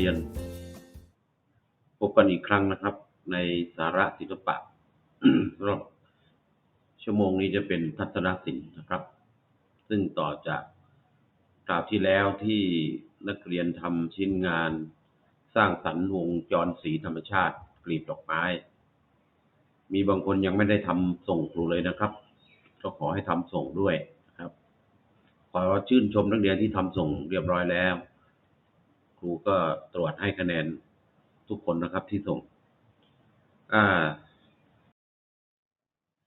รียน พบกันอีกครั้งนะครับ ในสาระศิลปะสำหรับชั่วโมงนี้จะเป็นทัศนศิลป์นะครับ ซึ่งต่อจากคราวที่แล้วที่นักเรียนทำชิ้นงาน สร้างสรรค์วงจรสีธรรมชาติกลีบดอกไม้ มีบางคนยังไม่ได้ทำส่งครูเลยนะครับ ก็ขอให้ทำส่งด้วยครับขอชื่นชมนักเรียนที่ทำส่งเรียบร้อยแล้ว ครูก็ตรวจให้คะแนนทุกคนนะครับที่ส่ง อ่า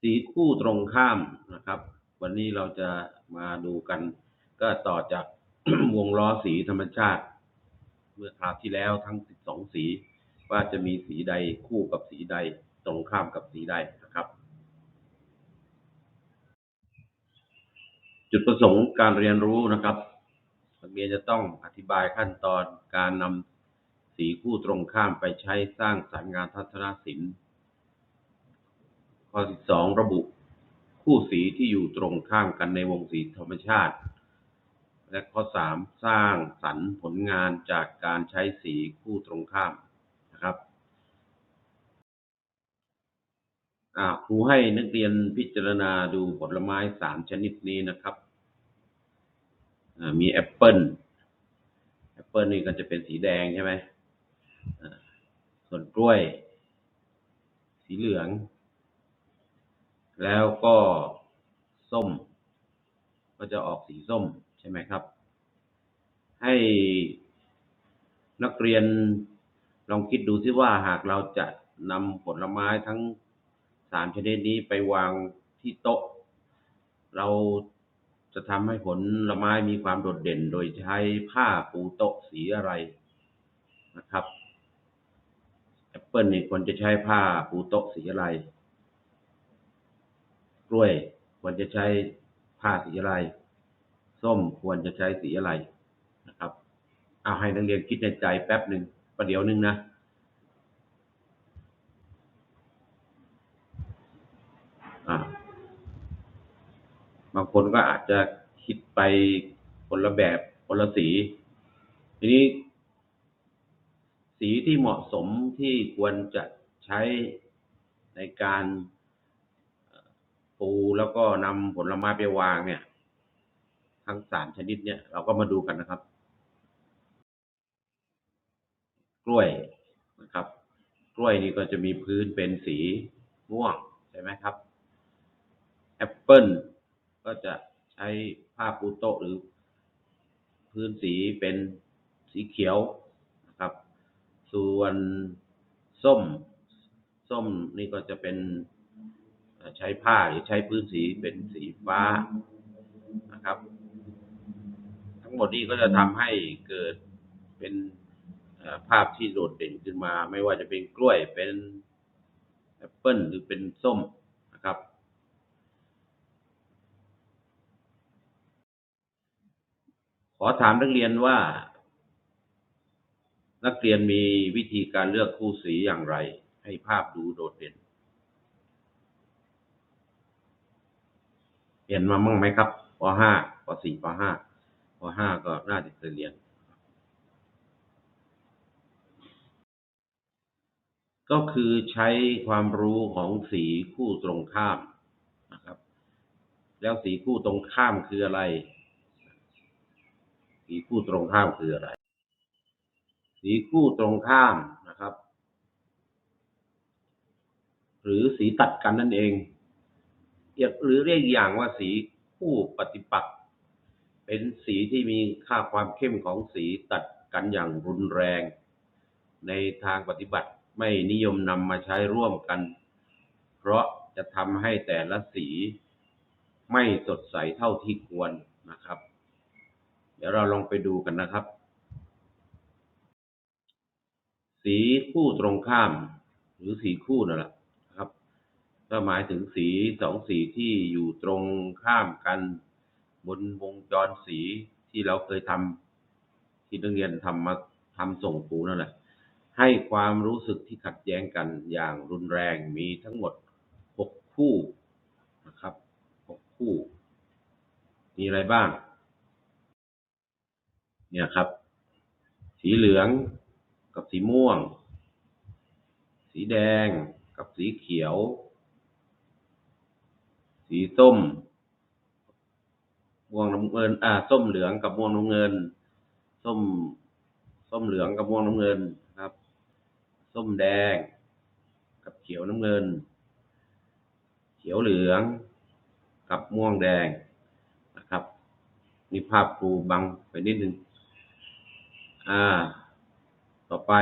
สีคู่ตรงข้ามนะครับ วันนี้เราจะมาดูกัน ก็ต่อจากวงล้อสีธรรมชาติ เมื่อคราวที่แล้วทั้ง 12 สี ว่าจะมีสีใดคู่กับสีใด ตรงข้ามกับสีใดนะครับ จุดประสงค์การเรียนรู้นะครับ เรียนจะต้องอธิบายขั้นตอนการนำสีคู่ตรงข้ามไปใช้สร้างสรรค์งานทัศนศิลป์ ข้อที่สองระบุคู่สีที่อยู่ตรงข้ามกันในวงสีธรรมชาติ และข้อสามสร้างสรรค์ผลงานจากการใช้สีคู่ตรงข้ามนะครับครูให้นักเรียนพิจารณาดูผลไม้สามชนิดนี้นะครับ มีแอปเปิลแอปเปิลนี่ก็จะเป็นสีแดงใช่ไหมส่วนกล้วย สีเหลือง แล้วก็ส้ม ก็จะออกสีส้มใช่ไหมครับ ให้นักเรียนลองคิดดูซิว่าหากเราจะนำผลไม้ทั้งสามชนิดนี้ไปวางที่โต๊ะ เรา จะทำให้ผลไม้มีความโดดเด่นโดยใช้ผ้าปูโต๊ะสีอะไรนะครับแอปเปิลนี่ควรจะใช้ผ้าปูโต๊ะสีอะไร กล้วยควรจะใช้ผ้าสีอะไร ส้มควรจะใช้สีอะไรนะครับ เอาให้นักเรียนคิดในใจแป๊บหนึ่งประเดี๋ยวหนึ่งนะ อ่า บางคนก็อาจจะคิดไปคนละแบบคนละสี ทีนี้ สีที่เหมาะสมที่ควรจะใช้ในการปูแล้วก็นำผลไม้ไปวางเนี่ย ทั้งสามชนิดเนี่ยเราก็มาดูกันนะครับ กล้วยนะครับ กล้วยนี่ก็จะมีพื้นเป็นสีม่วงใช่ไหมครับแอปเปิล ก็จะใช้ผ้าปูโต๊ะหรือพื้นสีเป็นสีเขียวนะครับ ส่วนส้ม ส้มนี่ก็จะเป็นใช้ผ้าหรือใช้พื้นสีเป็นสีฟ้านะครับ ทั้งหมดนี้ก็จะทำให้เกิดเป็นภาพที่โดดเด่นขึ้นมา ไม่ว่าจะเป็นกล้วยเป็นแอปเปิลหรือเป็นส้มนะครับ ข อถามนักเรียนว่า นักเรียนมีวิธีการเลือกคู่สีอย่างไร ให้ภาพดูโดดเด่นเรียนมามั่งไหมครับป .5 ป .4 ป .5 ป .5 ก็น่าจะเคยเรียน ก็คือใช้ความรู้ของสีคู่ตรงข้ามนะครับ แล้วสีคู่ตรงข้ามคืออะไร สีคู่ตรงข้ามคืออะไร สีคู่ตรงข้ามนะครับ หรือสีตัดกันนั่นเองเียหรือเรียกอย่างว่าสีคู่ปฏิปักษ์เป็นสีที่มีค่าความเข้มของสีตัดกันอย่างรุนแรง ในทางปฏิบัติไม่นิยมนำมาใช้ร่วมกัน เพราะจะทำให้แต่ละสีไม่สดใสเท่าที่ควรนะครับ ดี๋ยวเราลองไปดูกันนะครับ สีคู่ตรงข้าม หรือสีคู่นั่นแหละนะครับ ก็หมายถึงสีสองสีที่อยู่ตรงข้ามกัน บนวงจรสีที่เราเคยทำที่นักเรียนทำมาทำส่งครูนั่นแหละให้ความรู้สึกที่ขัดแย้งกันอย่างรุนแรงมีทั้งหมดหกคู่นะครับหกคู่ มีอะไรบ้าง เนี่ยครับ สีเหลืองกับสีม่วง สีแดงกับสีเขียว สีส้มม่วงน้ำเงิน อ่า ส้มเหลืองกับม่วงน้ำเงิน ส้ม ส้มเหลืองกับม่วงน้ำเงินครับ ส้มแดง กับเขียวน้ำเงิน เขียวเหลือง กับม่วงแดงนะครับนี่ภาพครูบังไปนิดนึง อ่า ต่อไป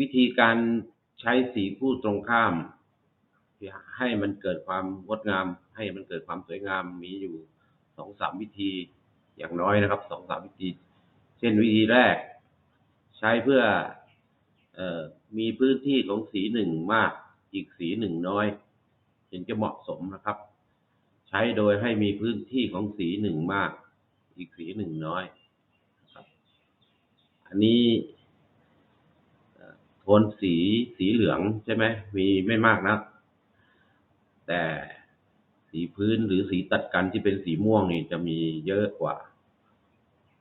วิธีการใช้สีคู่ตรงข้าม ให้มันเกิดความงดงาม ให้มันเกิดความสวยงามมีอยู่สองสามวิธีอย่างน้อยนะครับสองสามวิธี เช่นวิธีแรก ใช้เพื่อเออมีพื้นที่ของสีหนึ่งมากอีกสีหนึ่งน้อยจึงจะเหมาะสมนะครับ ใช้โดยให้มีพื้นที่ของสีหนึ่งมาก อีกสีหนึ่งน้อยครับอันนี้โทนสีสีเหลืองใช่ไหมมีไม่มากนะแต่สีพื้นหรือสีตัดกันที่เป็นสีม่วงนี่จะมีเยอะกว่า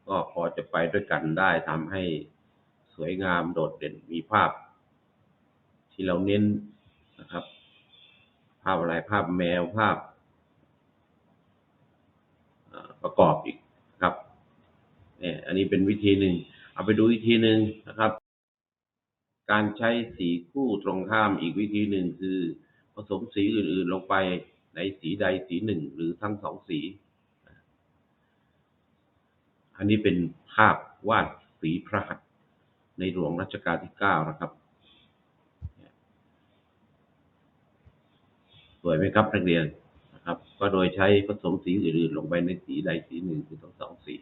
ก็พอจะไปด้วยกันได้ทำให้สวยงามโดดเด่นมีภาพ ที่เราเน้นนะครับ ภาพอะไรภาพแมวภาพประกอบอีก เนี่ยอันนี้เป็นวิธีหนึ่ง เอาไปดูวิธีหนึ่งนะครับ การใช้สีคู่ตรงข้ามอีกวิธีหนึ่งคือ ผสมสีอื่นๆลงไปในสีใดสีหนึ่งหรือทั้งสองสี อันนี้เป็นภาพวาดฝีพระหัตถ์ในหลวงรัชกาลที่เก้านะครับสวยไหมครับนักเรียนนะครับ ก็โดยใช้ผสมสีอื่นๆลงไปในสีใดสีหนึ่งหรือทั้งสองสี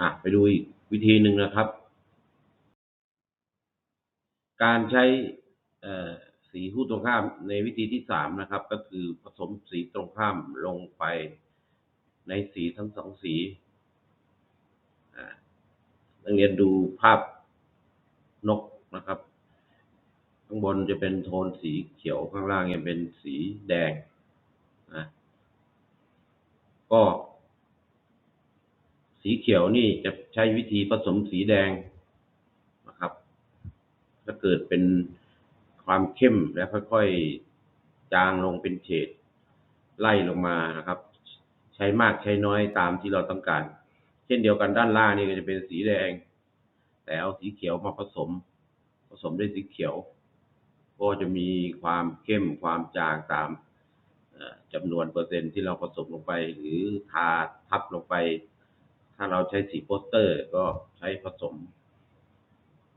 อะไปดูอีกวิธีหนึ่งนะครับ การใช้สีคู่ตรงข้ามในวิธีที่สามนะครับ ก็คือผสมสีตรงข้ามลงไปในสีทั้งสองสีอ่านักเรียนดูภาพนกนะครับ ข้างบนจะเป็นโทนสีเขียวข้างล่างจะเป็นสีแดงนะก็ สีเขียวนี่จะใช้วิธีผสมสีแดงนะครับถ้าเกิดเป็นความเข้มแล้วค่อยๆจางลงเป็นเฉดไล่ลงมานะครับ ใช้มากใช้น้อยตามที่เราต้องการ เช่นเดียวกันด้านล่างนี่ก็จะเป็นสีแดง แต่เอาสีเขียวมาผสม ผสมด้วยสีเขียว ก็จะมีความเข้มความจางตามจำนวนเปอร์เซ็นต์ที่เราผสมลงไป หรือทาทับลงไป ถ้าเราใช้สีโปสเตอร์ก็ใช้ผสม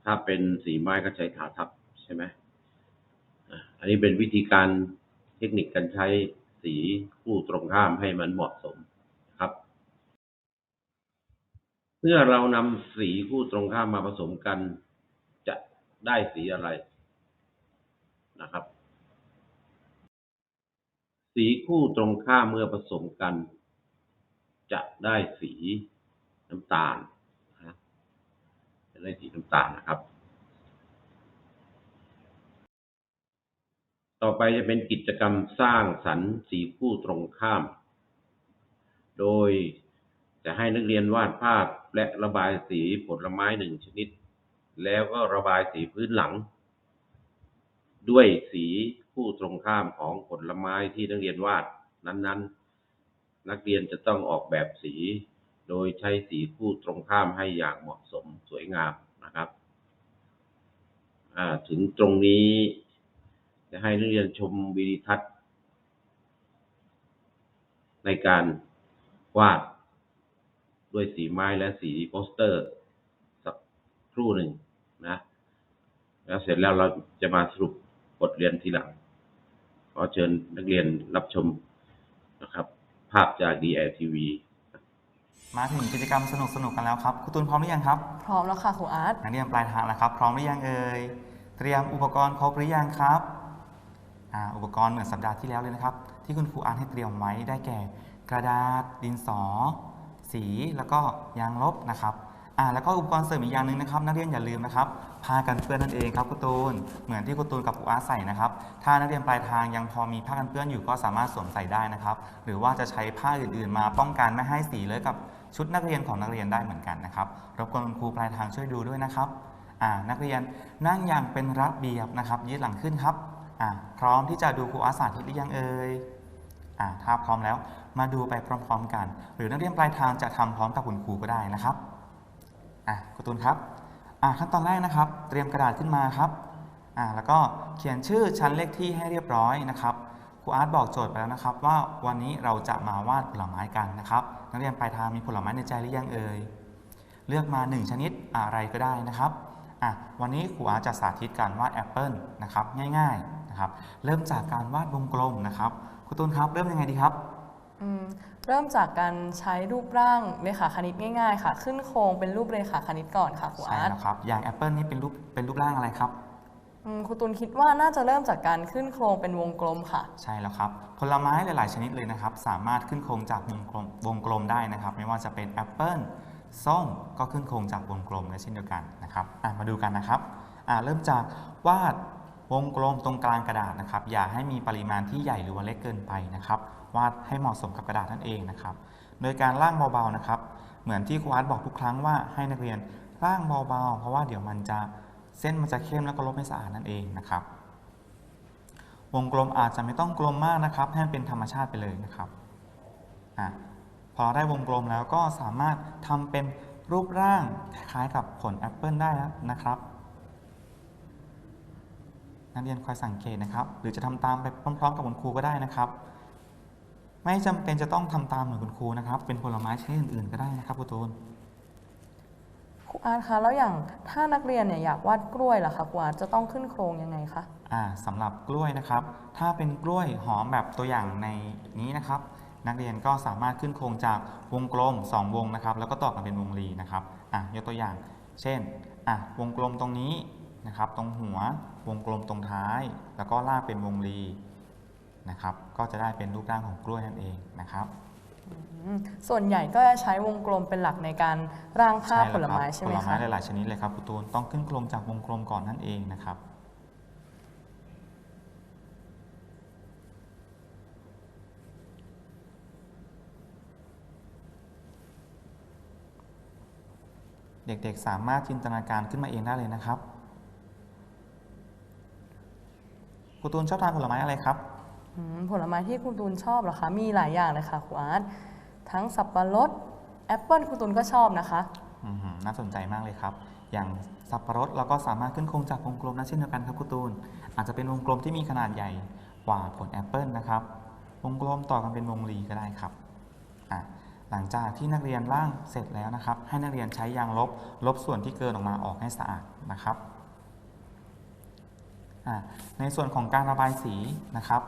ถ้าเป็นสีไม้ก็ใช้ทาทับใช่ไหมอันนี้เป็นวิธีการเทคนิคการใช้สีคู่ตรงข้ามให้มันเหมาะสมครับ เมื่อเรานำสีคู่ตรงข้ามมาผสมกัน จะได้สีอะไรนะครับ สีคู่ตรงข้ามเมื่อผสมกัน จะได้สี น้ำตาลนะจะได้สีน้ำตาลนะครับ ต่อไปจะเป็นกิจกรรมสร้างสรรค์สีคู่ตรงข้าม โดยจะให้นักเรียนวาดภาพและระบายสีผลไม้หนึ่งชนิด แล้วก็ระบายสีพื้นหลัง ด้วยสีคู่ตรงข้ามของผลไม้ที่นักเรียนวาดนั้นๆนักเรียนจะต้องออกแบบสี โดยใช้สีคู่ตรงข้ามให้อย่างเหมาะสมสวยงามนะครับ ถึงตรงนี้จะให้นักเรียนชมวิดีทัศน์ ในการวาดด้วยสีไม้และสีโปสเตอร์ สักครู่หนึ่งนะ แล้วเสร็จแล้วเราจะมาสรุปบทเรียนทีหลัง ขอเชิญนักเรียนรับชมนะครับ ภาพจาก DLTV มาถึงกิจกรรมสนุกๆกันแล้วครับคุณตูนพร้อมหรือยังครับพร้อมแล้วค่ะครูอาร์ตนักเรียนปลายทางแล้วครับ พร้อมหรือยังเอ่ยเตรียมอุปกรณ์ครบหรือยังครับอ่าอุปกรณ์เหมือนสัปดาห์ที่แล้วเลยนะครับ ที่คุณครูอ่านให้เตรียมไว้ได้แก่ กระดาษ ดินสอ สีแล้วก็ยางลบนะครับอ่าแล้วก็อุปกรณ์เสริมอีกอย่างหนึ่งนะครับ นักเรียนอย่าลืมนะครับผ้ากันเปื้อนนั่นเองครับคุณตูนเหมือนที่คุณตูนกับครูอาร์ตใส่นะครับ ถ้านักเรียนปลายทางยังพอมีผ้ากันเปื้อนอยู่ก็สามารถสวมใส่ได้นะครับ หรือว่าจะใช้ผ้าอื่นๆ มาป้องกันไม่ให้สีเลอะกับ ชุดนักเรียนของนักเรียนได้เหมือนกันนะครับรบกวนครูปลายทางช่วยดูด้วยนะครับนักเรียนนั่งอย่างเป็นระเบียบนะครับยืดหลังขึ้นครับพร้อมที่จะดูครูอาสาธิตหรือยังเอ่ยอ่าถ้าพร้อมแล้วมาดูไปพร้อมๆกัน หรือนักเรียนปลายทางจะทำพร้อมกับคุณครูก็ได้นะครับอะคุณตูนครับขั้นตอนแรกนะครับ เตรียมกระดาษขึ้นมาครับแล้วก็เขียนชื่อชั้นเลขที่ให้เรียบร้อยนะครับ ครูอาร์ตบอกโจทย์ไปแล้วนะครับว่าวันนี้เราจะมาวาดผลไม้กันนะครับนักเรียนปลายทางมีผลไม้ในใจหรือยังเอ่ยเลือกมา 1 ชนิดอะไรก็ได้นะครับอะวันนี้ครูอาร์ตจะสาธิตการวาดแอปเปิลนะครับง่ายๆนะครับเริ่มจากการวาดวงกลมนะครับครูตูนครับเริ่มยังไงดีครับอืมเริ่มจากการใช้รูปร่างเรขาคณิตง่ายๆ ค่ะ ขึ้นโครงเป็นรูปเรขาคณิตก่อนค่ะครูใช่อาร์ตแล้วครับอย่างแอปเปิลนี่เป็นรูปเป็นรูปร่างอะไรครับอืม ครูตุลคิดว่าน่าจะเริ่มจากการขึ้นโครงเป็นวงกลมค่ะ ใช่แล้วครับ ผลไม้หลาย ๆ ชนิดเลยนะครับ สามารถขึ้นโครงจากวงกลมวงกลมได้นะครับ ไม่ว่าจะเป็นแอปเปิลส้มก็ขึ้นโครงจากวงกลมและเช่นเดียวกันนะครับมาดูกันนะครับเริ่มจากวาดวงกลมตรงกลางกระดาษนะครับ อย่าให้มีปริมาณที่ใหญ่หรือว่าเล็กเกินไปนะครับ วาดให้เหมาะสมกับกระดาษนั่นเองนะครับ โดยการล่างเบา ๆ นะครับ เหมือนที่ครูอาร์ตบอกทุกครั้งว่าให้นักเรียนล่างเบา ๆ เพราะว่าเดี๋ยวมันจะ เส้นมันจะเข้มแล้วก็ลบไม่สะอาดนั่นเองนะครับ วงกลมอาจจะไม่ต้องกลมมากนะครับ ให้มันเป็นธรรมชาติไปเลยนะครับอะพอได้วงกลมแล้วก็สามารถทำเป็นรูปร่างคล้ายกับผลแอปเปิลได้นะครับ นักเรียนคอยสังเกตนะครับ หรือจะทำตามไปพร้อมๆกับคุณครูก็ได้นะครับ ไม่จำเป็นจะต้องทำตามเหมือนคุณครูนะครับ เป็นผลไม้ชนิดอื่นๆก็ได้นะครับครูตูน รูอาร์ตคะแล้วอย่างถ้านักเรียนเนี่ยอยากวาดกล้วยล่ะคะครูอาร์ตจะต้องขึ้นโครงยังไงคะอ่าสำหรับกล้วยนะครับ ถ้าเป็นกล้วยหอมแบบตัวอย่างในนี้นะครับ นักเรียนก็สามารถขึ้นโครงจากวงกลม 2 วงนะครับ แล้วก็ต่อกันเป็นวงรีนะครับอะยกตัวอย่าง เช่นอะวงกลมตรงนี้นะครับ ตรงหัววงกลมตรงท้าย แล้วก็ลากเป็นวงรีนะครับ ก็จะได้เป็นรูปร่างของกล้วยนั่นเองนะครับ ส่วนใหญ่ก็จะใช้วงกลมเป็นหลักในการร่างภาพผลไม้ใช่ไหมผลไม้คะหลายๆชนิดเลยครับครูตูนต้องขึ้นโครงจากวงกลมก่อนนั่นเองนะครับเด็กๆ สามารถจินตนาการขึ้นมาเองได้เลยนะครับครูตูนชอบทานผลไม้อะไรครับอืมผลไม้ที่ครูตูนชอบเหรอคะ มีหลายอย่างเลยค่ะครูอาร์ต ทั้งสับปะรดแอปเปิลครูตูนก็ชอบนะคะ อืมน่าสนใจมากเลยครับ อย่างสับปะรดเราก็สามารถขึ้นโครงจากวงกลมได้เช่นเดียวกันครับคุณตูน อาจจะเป็นวงกลมที่มีขนาดใหญ่กว่าผลแอปเปิลนะครับ วงกลมต่อกันเป็นวงรีก็ได้ครับอะหลังจากที่นักเรียนร่างเสร็จแล้วนะครับ ให้นักเรียนใช้ยางลบลบส่วนที่เกินออกมาออกให้สะอาดนะครับในส่วนของการระบายสีนะครับ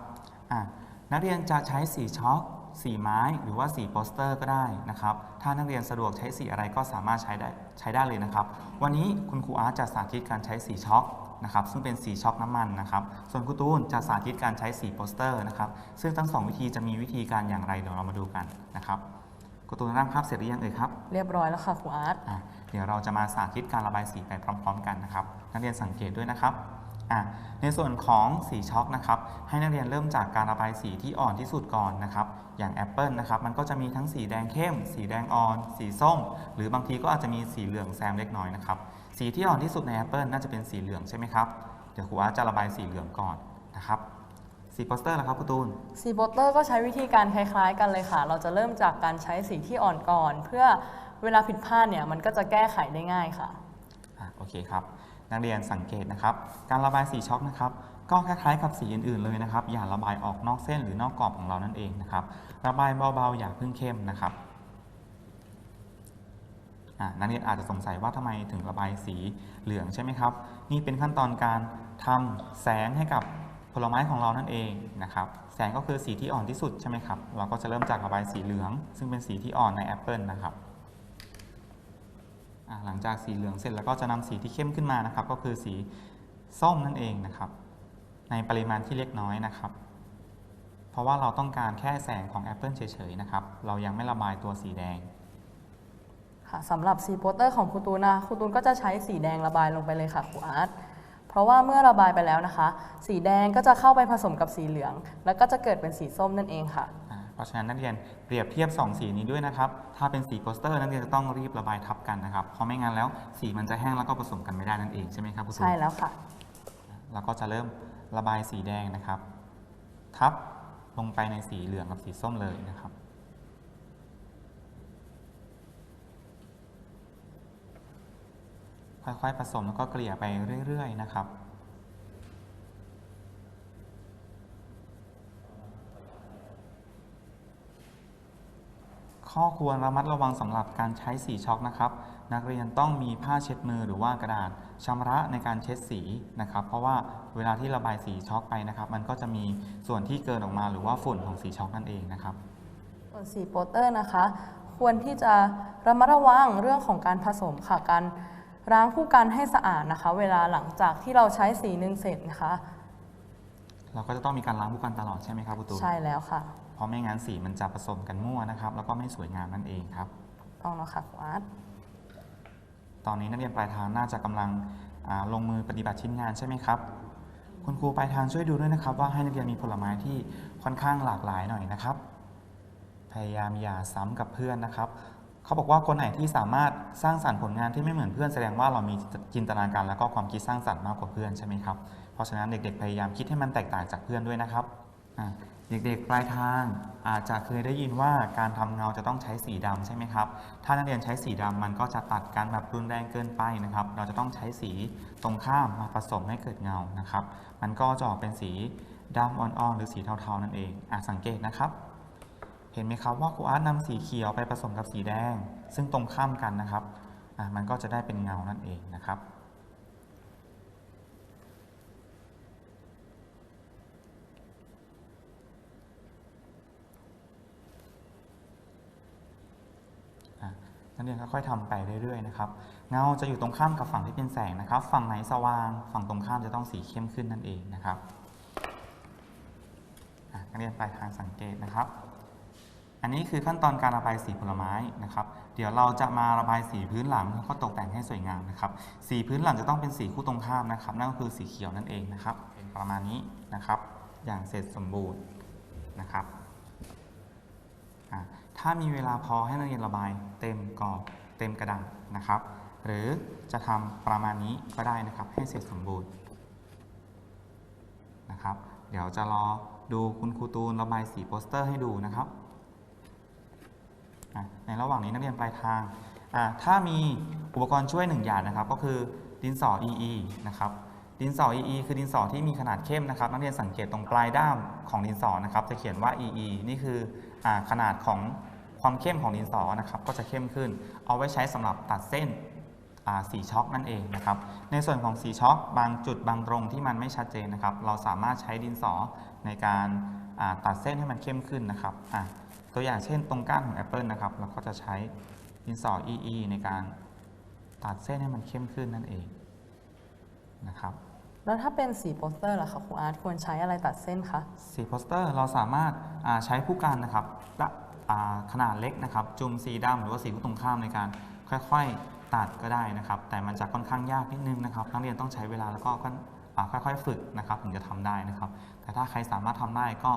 นักเรียนจะใช้สีช็อก สีไม้หรือว่าสีโปสเตอร์ก็ได้นะครับ ถ้านักเรียนสะดวกใช้สีอะไรก็สามารถใช้ได้ใช้ได้เลยนะครับ วันนี้คุณครูอาร์ตจะสาธิตการใช้สีช็อกนะครับ ซึ่งเป็นสีช็อกน้ำมันนะครับ ส่วนครูตูนจะสาธิตการใช้สีโปสเตอร์นะครับ ซึ่งทั้งสองวิธีจะมีวิธีการอย่างไรเดี๋ยวเรามาดูกันนะครับครูตูนร่างภาพเสร็จหรือยังเอ่ยครับ เรียบร้อยแล้วค่ะครูอาร์ตอะเดี๋ยวเราจะมาสาธิตการระบายสีไปพร้อม ๆ กันนะครับ นักเรียนสังเกตด้วยนะครับอะ ในส่วนของสีช็อกนะครับ ให้นักเรียนเริ่มจากการระบายสีที่อ่อนที่สุดก่อนนะครับ อย่างแอปเปิลนะครับ มันก็จะมีทั้งสีแดงเข้ม สีแดงอ่อน สีส้ม หรือบางทีก็อาจจะมีสีเหลืองแซมเล็กน้อยนะครับ สีที่อ่อนที่สุดในแอปเปิลน่าจะเป็นสีเหลืองใช่ไหมครับ เดี๋ยวครูอาร์ตจะระบายสีเหลืองก่อนนะครับ สีโปสเตอร์ล่ะครับครูตูน สีโปสเตอร์ก็ใช้วิธีการคล้ายๆ กันเลยค่ะ เราจะเริ่มจากการใช้สีที่อ่อนก่อน เพื่อเวลาผิดพลาดเนี่ยมันก็จะแก้ไขได้ง่ายค่ะอะโอเคครับ นักเรียนสังเกตนะครับ การระบายสีช็อกนะครับ ก็คล้ายๆกับสีอื่นๆเลยนะครับ อย่าระบายออกนอกเส้นหรือนอกกรอบของเรานั่นเองนะครับ ระบายเบาๆ อย่าเพิ่งเข้มนะครับนักเรียนอาจจะสงสัยว่าทำไมถึงระบายสีเหลืองใช่ไหมครับ นี่เป็นขั้นตอนการทำแสงให้กับผลไม้ของเรานั่นเองนะครับแสงก็คือสีที่อ่อนที่สุดใช่ไหมครับ เราก็จะเริ่มจากระบายสีเหลือง ซึ่งเป็นสีที่อ่อนในแอปเปิลนะครับ หลังจากสีเหลืองเสร็จแล้วก็จะนำสีที่เข้มขึ้นมานะครับ ก็คือสีส้มนั่นเองนะครับ ในปริมาณที่เล็กน้อยนะครับ เพราะว่าเราต้องการแค่แสงของแอปเปิลเฉยๆนะครับ เรายังไม่ระบายตัวสีแดงค่ะสำหรับสีโปสเตอร์ของครูตูนนะครูตูนก็จะใช้สีแดงระบายลงไปเลยค่ะครูอาร์ตเพราะว่าเมื่อระบายไปแล้วนะคะ สีแดงก็จะเข้าไปผสมกับสีเหลือง แล้วก็จะเกิดเป็นสีส้มนั่นเองค่ะ เพราะฉะนั้นนักเรียนเปรียบเทียบ 2 สีนี้ด้วยนะครับ ถ้าเป็นสีโปสเตอร์นักเรียนจะต้องรีบระบายทับกันนะครับ เพราะไม่งั้นแล้วสีมันจะแห้งแล้วก็ผสมกันไม่ได้นั่นเองใช่ไหมครับคุณครูใช่แล้วค่ะ แล้วก็จะเริ่มระบายสีแดงนะครับ ทับลงไปในสีเหลืองกับสีส้มเลยนะครับค่อยๆผสมแล้วก็เกลี่ยไปเรื่อย ๆ นะครับ ข้อควรระมัดระวังสำหรับการใช้สีช็อกนะครับ นักเรียนต้องมีผ้าเช็ดมือหรือว่ากระดาษชำระในการเช็ดสีนะครับ เพราะว่าเวลาที่ระบายสีช็อกไปนะครับ มันก็จะมีส่วนที่เกินออกมาหรือว่าฝุ่นของสีช็อกนั่นเองนะครับส่วนสีโปสเตอร์นะคะ ควรที่จะระมัดระวังเรื่องของการผสมค่ะการล้างผู้กันให้สะอาดนะคะ เวลาหลังจากที่เราใช้สีหนึ่งเสร็จนะคะ เราก็จะต้องมีการล้างผู้กันตลอดใช่ไหมครับคุณตูนใช่แล้วค่ะ เพราะไม่งั้นสีมันจะผสมกันมั่วนะครับ แล้วก็ไม่สวยงามนั่นเองครับต้องแล้วค่ะครูอาร์ตตอนนี้นักเรียนปลายทางน่าจะกำลังอ่าลงมือปฏิบัติชิ้นงานใช่ไหมครับ คุณครูปลายทางช่วยดูด้วยนะครับ ว่าให้นักเรียนมีผลไม้ที่ค่อนข้างหลากหลายหน่อยนะครับ พยายามอย่าซ้ำกับเพื่อนนะครับเขาบอกว่าคนไหนที่สามารถสร้างสรรค์ผลงานที่ไม่เหมือนเพื่อนแสดงว่าเรามีจินตนาการแล้วก็ความคิดสร้างสรรค์มากกว่าเพื่อนใช่ไหมครับเพราะฉะนั้นเด็กๆพยายามคิดให้มันแตกต่างจากเพื่อนด้วยนะครับอะ เด็กๆ ปลายทางอาจจะเคยได้ยินว่าการทำเงาจะต้องใช้สีดำใช่ไหมครับ ถ้านักเรียนใช้สีดำมันก็จะตัดกันแบบรุนแรงเกินไปนะครับ เราจะต้องใช้สีตรงข้ามมาผสมให้เกิดเงานะครับ มันก็จะออกเป็นสีดำอ่อนๆ หรือสีเทาๆนั่นเองอะสังเกตนะครับ เห็นไหมครับว่าครูอาร์ตนำสีเขียวไปผสมกับสีแดง ซึ่งตรงข้ามกันนะครับมันก็จะได้เป็นเงานั่นเองนะครับ อะ นักเรียนค่อยๆทำไปเรื่อยๆนะครับเงาจะอยู่ตรงข้ามกับฝั่งที่เป็นแสงนะครับ ฝั่งไหนสว่าง ฝั่งตรงข้ามจะต้องสีเข้มขึ้นนั่นเองนะครับอ่นักเรียนปลายทางสังเกตนะครับ อันนี้คือขั้นตอนการระบายสีผลไม้นะครับ เดี๋ยวเราจะมาระบายสีพื้นหลังแล้วก็ตกแต่งให้สวยงามนะครับ สีพื้นหลังจะต้องเป็นสีคู่ตรงข้ามนะครับ นั่นก็คือสีเขียวนั่นเองนะครับ เป็นประมาณนี้นะครับ อย่างเสร็จสมบูรณ์นะครับ ถ้ามีเวลาพอให้นักเรียนระบายเต็มกรอบเต็มกระดาษนะครับ หรือจะทำประมาณนี้ก็ได้นะครับให้เสร็จสมบูรณ์นะครับ เดี๋ยวจะรอดูคุณครูตูนระบายสีโปสเตอร์ให้ดูนะครับในระหว่างนี้นักเรียนปลายทาง ถ้ามีอุปกรณ์ช่วยหนึ่งอย่างนะครับ ก็คือดินสอ EE นะครับ ดินสอ EE คือดินสอที่มีขนาดเข้มนะครับ นักเรียนสังเกตตรงปลายด้ามของดินสอนะครับ จะเขียนว่า EE นี่คือ ขนาดของความเข้มของดินสอนะครับก็จะเข้มขึ้น เอาไว้ใช้สำหรับตัดเส้นสีช็อคนั่นเองนะครับในส่วนของสีช็อคบางจุดบางตรงที่มันไม่ชัดเจนนะครับ เราสามารถใช้ดินสอในการาตัดเส้นให้มันเข้มขึ้นนะครับตัวอย่างเช่นตรงก้านของแอปเปิลนะครับเราก็จะใช้ดินสอ EE ในการตัดเส้นให้มันเข้มขึ้นนั่นเองนะครับ แล้วถ้าเป็นสีโปสเตอร์ล่ะคะครูอาร์ตควรใช้อะไรตัดเส้นคะ สีโปสเตอร์เราสามารถอ่าใช้ผู้กันนะครับละอ่าขนาดเล็กนะครับ จุ่มสีดำหรือว่าสีคู่ตรงข้ามในการค่อยๆตัดก็ได้นะครับ แต่มันจะค่อนข้างยากนิดนึงนะครับนักเรียนต้องใช้เวลาแล้วก็ค่อยอ่าค่อยๆฝึกนะครับถึงจะทำได้นะครับ แต่ถ้าใครสามารถทำได้ก็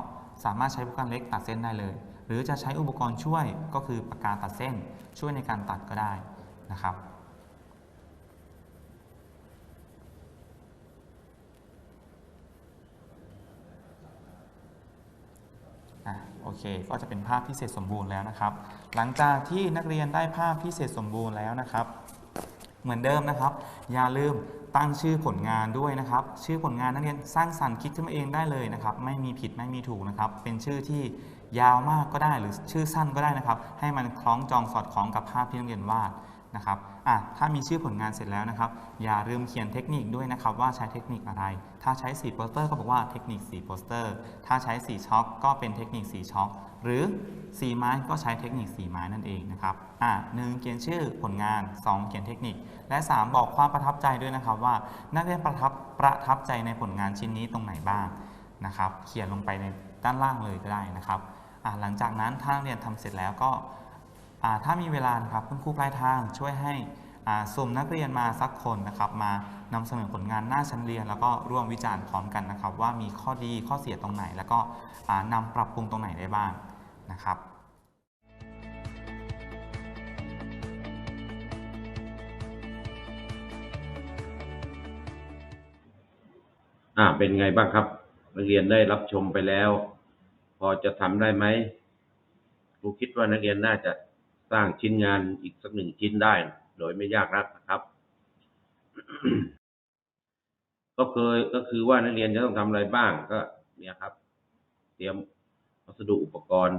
สามารถใช้ผู้กันเล็กตัดเส้นได้เลย หรือจะใช้อุปกรณ์ช่วยก็คือปากกาตัดเส้นช่วยในการตัดก็ได้นะครับ อะ โอเค ก็จะเป็นภาพที่เสร็จสมบูรณ์แล้วนะครับ หลังจากที่นักเรียนได้ภาพที่เสร็จสมบูรณ์แล้วนะครับ เหมือนเดิมนะครับ อย่าลืมตั้งชื่อผลงานด้วยนะครับ ชื่อผลงานนักเรียนสร้างสรรค์คิดขึ้นมาเองได้เลยนะครับ ไม่มีผิดไม่มีถูกนะครับ เป็นชื่อที่ยาวมากก็ได้หรือชื่อสั้นก็ได้นะครับ ให้มันคล้องจองสอดคล้องกับภาพที่นักเรียนวาด นะครับอะถ้ามีชื่อผลงานเสร็จแล้วนะครับ อย่าลืมเขียนเทคนิคด้วยนะครับว่าใช้เทคนิคอะไร ถ้าใช้สีโปสเตอร์ก็บอกว่าเทคนิคสีโปสเตอร์ ถ้าใช้สีช็อคก็เป็นเทคนิคสีช็อค หรือสีไม้ก็ใช้เทคนิคสีไม้นั่นเองนะครับอะหนึ่งเขียนชื่อผลงาน 2 เขียนเทคนิค และ 3 บอกความประทับใจด้วยนะครับว่านักเรียนประทับประทับใจในผลงานชิ้นนี้ตรงไหนบ้างนะครับ เขียนลงไปในด้านล่างเลยก็ได้นะครับอะหลังจากนั้นถ้านักเรียนทำเสร็จแล้วก็ ถ้ามีเวลาครับคุณครูปลายทางช่วยให้สุ่มนักเรียนมาสักคนนะครับมานำเสนอผลงานหน้าชั้นเรียน แล้วก็ร่วมวิจารณ์พร้อมกันนะครับ ว่ามีข้อดีข้อเสียตรงไหน แล้วก็อ่านำปรับปรุงตรงไหนได้บ้างนะครับอ่าเป็นไงบ้างครับนักเรียนได้รับชมไปแล้ว พอจะทำได้ไหมครูคิดว่านักเรียนน่าจะ สร้างชิ้นงานอีกสักหนึ่งชิ้นได้ โดยไม่ยากนักนะครับ ก็เคยก็คือว่านักเรียนจะต้องทำอะไรบ้างก็ เนี่ยครับ เตรียมวัสดุอุปกรณ์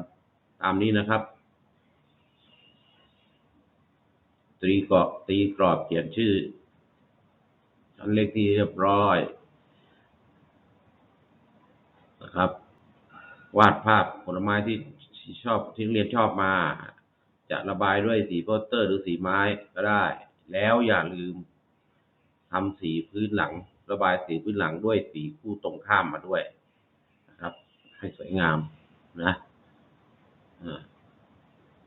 ตามนี้นะครับตีกรอบตีกรอบเขียนชื่อชั้นเลขที่เรียบร้อยนะครับ วาดภาพผลไม้ที่ชอบที่เรียนชอบมา จะระบายด้วยสีโปสเตอร์หรือสีไม้ก็ได้ แล้วอย่าลืมทำสีพื้นหลัง ระบายสีพื้นหลังด้วยสีคู่ตรงข้ามมาด้วยนะครับ ให้สวยงามนะ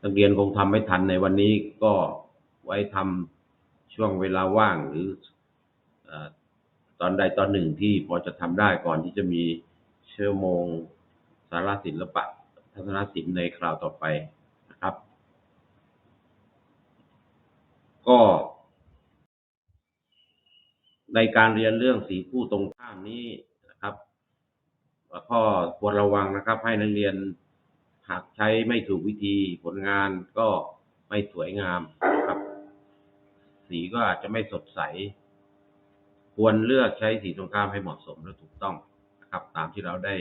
นักเรียนคงทำไม่ทันในวันนี้ก็ไว้ทำช่วงเวลาว่างหรือเอ่อตอนใดตอนหนึ่งที่พอจะทำได้ก่อนที่จะมีชั่วโมงสารศิลปะ ทัศนศิลป์ในคราวต่อไปนะครับ ก็ ในการเรียนเรื่องสีคู่ตรงข้ามนี้นะครับข้อควรระวังนะครับ ให้นักเรียนหากใช้ไม่ถูกวิธีผลงานก็ไม่สวยงามนะครับ สีก็อาจจะไม่สดใส ควรเลือกใช้สีตรงข้ามให้เหมาะสมและถูกต้องนะครับ ตามที่เราได้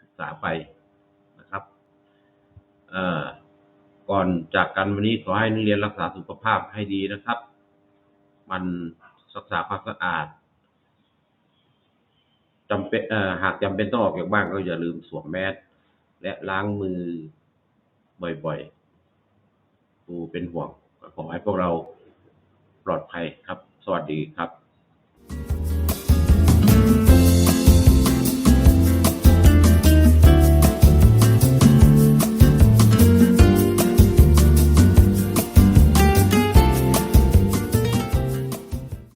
ศึกษาไปนะครับ เอ่อ ก่อนจากกันวันนี้ขอให้นักเรียนรักษาสุขภาพให้ดีนะครับ มันรักษาความสะอาดจำเป็นหากจำเป็นต้องออกจากบ้านก็อย่าลืมสวมแมสและล้างมือบ่อยๆครูเป็นห่วงขอให้พวกเราปลอดภัยครับ สวัสดีครับ